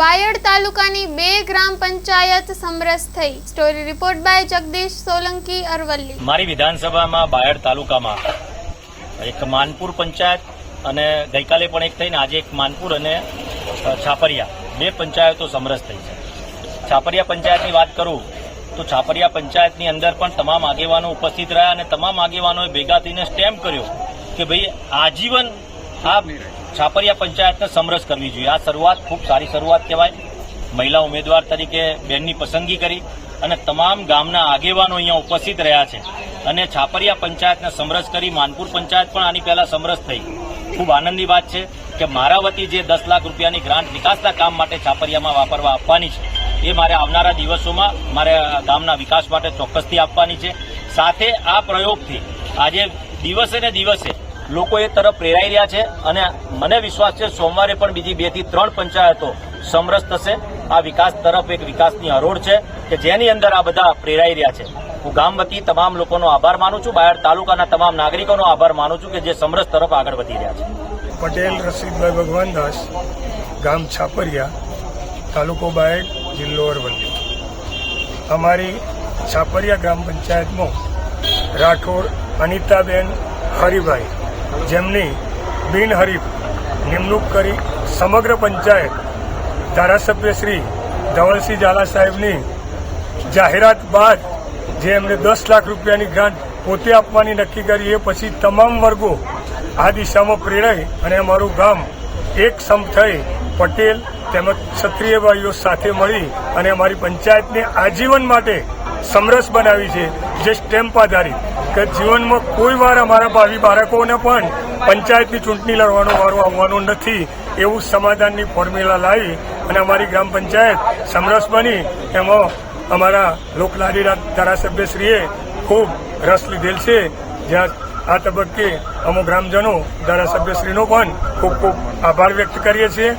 બાયડ તાલુકાની બે ગ્રામ પંચાયત સમરસ થઈ. Story report by Jagdish Solanki Aravalli. મારી વિધાનસભામાં બાયડ તાલુકામાં એક માનપુર પંચાયત અને ગઈકાલે પણ એક થઈને આજે એક માનપુર અને છાપરિયા, બે પંચાયતો સમરસ થઈ છે. છાપરિયા પંચાયતની વાત કરું તો છાપરિયા પંચાયતની અંદર પણ તમામ આગેવાનો ઉપસ્થિત રહ્યા અને તમામ આગેવાનોએ ભેગા થઈને સ્ટેમ્પ કર્યો કે ભાઈ આજીવન આ છાપરિયા પંચાયતને સમરસ કરવી જોઈએ. આ શરૂઆત ખૂબ સારી શરૂઆત કહેવાય. મહિલા ઉમેદવાર તરીકે બેનની પસંદગી કરી અને તમામ ગામના આગેવાનો અહીંયા ઉપસ્થિત રહ્યા છે. અને છાપરિયા પંચાયતને સમરસ કરી. માનપુર પંચાયત પણ આની પહેલાં સમરસ થઈ. ખૂબ આનંદની વાત છે કે મારા વતી જે દસ લાખ રૂપિયાની ગ્રાન્ટ વિકાસના કામ માટે છાપરિયામાં વાપરવા આપવાની છે, એ મારે આવનારા દિવસોમાં મારે ગામના વિકાસ માટે ચોક્કસથી આપવાની છે. સાથે આ પ્રયોગથી આજે દિવસે ને દિવસે લોકો એ તરફ પ્રેરાઈ રહ્યા છે અને મને વિશ્વાસ છે સોમવારે પણ બીજી બેથી ત્રણ પંચાયતો સમરસ થશે. આ વિકાસ તરફ એક વિકાસની હરોળ છે કે જેની અંદર આ બધા પ્રેરાઈ રહ્યા છે. હું ગામ વતી તમામ લોકોનો આભાર માનું છું. બાયડ તાલુકાના તમામ નાગરિકોનો આભાર માનું છું કે જે સમરસ તરફ આગળ વધી રહ્યા છે. પટેલ રસીદભાઈ ભગવાનદાસ ગામ છાપરિયા, તાલુકો બાયડ, જિલ્લો અરવલ્લી. અમારી છાપરિયા ગ્રામ પંચાયતમાં રાઠોડ, અનિતાબેન, હરિભાઈ જેમની બિનહરીફ નિમણૂક કરી સમગ્ર પંચાયત ધારાસભ્ય શ્રી ધવલસિંહ ઝાલા સાહેબની જાહેરાત બાદ જે એમને દસ લાખ રૂપિયાની ગ્રાન્ટ પોતે આપવાની નક્કી કરી, એ પછી તમામ વર્ગો આ દિશામાં પ્રેરાઈ અને અમારું ગામ એક સમ થઈ પટેલ તેમજ ક્ષત્રિય ભાઈઓ સાથે મળી અને અમારી પંચાયતને આજીવન માટે સમરસ બનાવી છે, જે સ્ટેમ્પ આધારિત. કે જીવનમાં કોઈ વાર અમારા ભાવિ બાળકોને પણ પંચાયતની ચૂંટણી લડવાનો વારો આવવાનો નથી એવું સમાધાનની ફોર્મ્યુલા લાવી અને અમારી ગ્રામ પંચાયત સમરસ બની. એમાં અમારા લોકલાડી ધારાસભ્યશ્રીએ ખૂબ રસ લીધેલ છે. જ્યાં આ તબક્કે અમુક ગ્રામજનો ધારાસભ્યશ્રીનો પણ ખૂબ ખૂબ આભાર વ્યક્ત કરીએ છીએ.